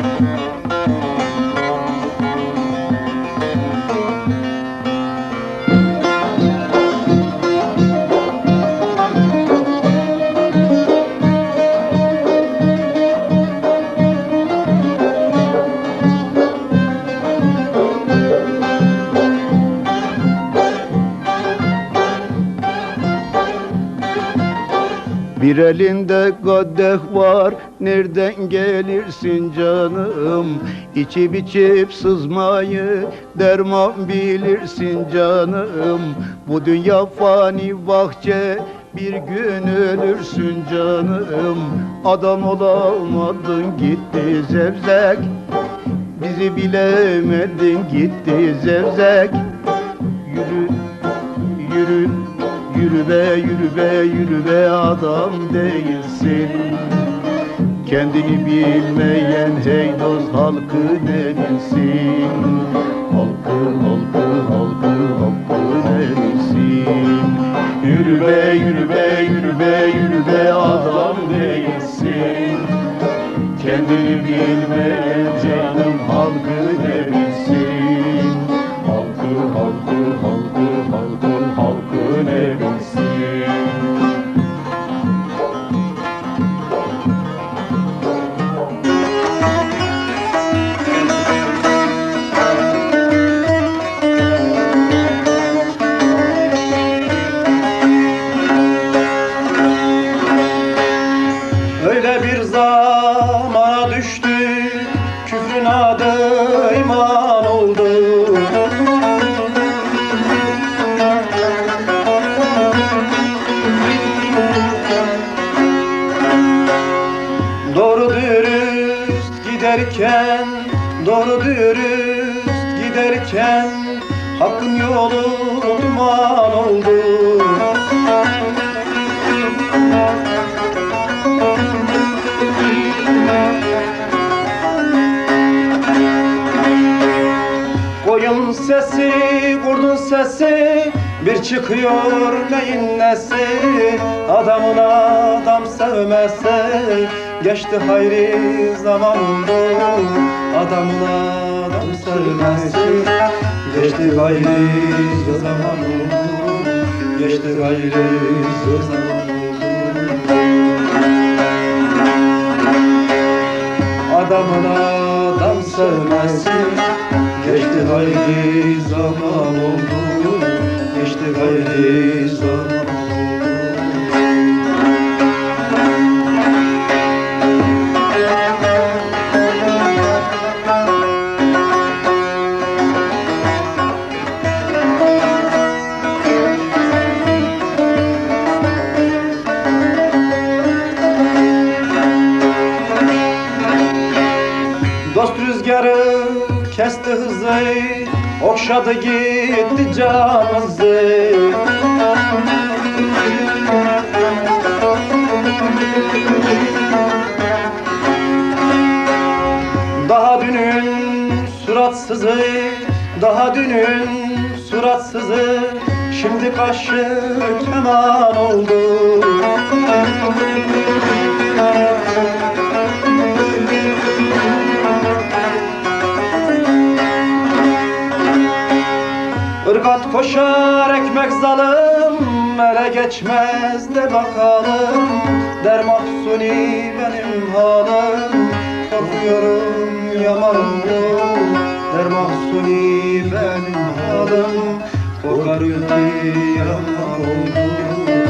Thank you. Bir elinde kadeh var Nereden gelirsin canım? İçip içip sızmayı Derman bilirsin canım. Bu dünya fani bahçe bir gün ölürsün canım. Adam olamadın gitti zevzek. Bizi bilemedin gitti zevzek. Yürü, yürü be, yürü be, yürü be adam değilsin. Kendini bilmeyen hey dost halkı ne bilsin Halkı, halkı, halkı, halkı ne Yürü be, yürü be, yürü be, yürü be adam değilsin. Kendini bilmeyen canım halkı ne giderken Doğru dürüst giderken Hakkın yolu duman oldu. Koyun sesi, kurdun sesi Bir çıkıyor neyin nesi? Adamın adam sevmezse Geçti hayri zaman Adamın adam sevmezse Geçti gayri zaman oldu. Geçti gayri zaman Adamın adam sevmesi Geçti gayri zaman oldu. Geçti gayri zaman Okşadı gitti canımızı. Daha dünün suratsızı Daha dünün suratsızı. Şimdi kaşı keman oldu Irgat koşar ekmek zalım Ele geçmez de bakalım. Der mahsuni benim halim Korkuyorum yaman oldu Der mahsuni benim halim Korkarım ki yaman oldu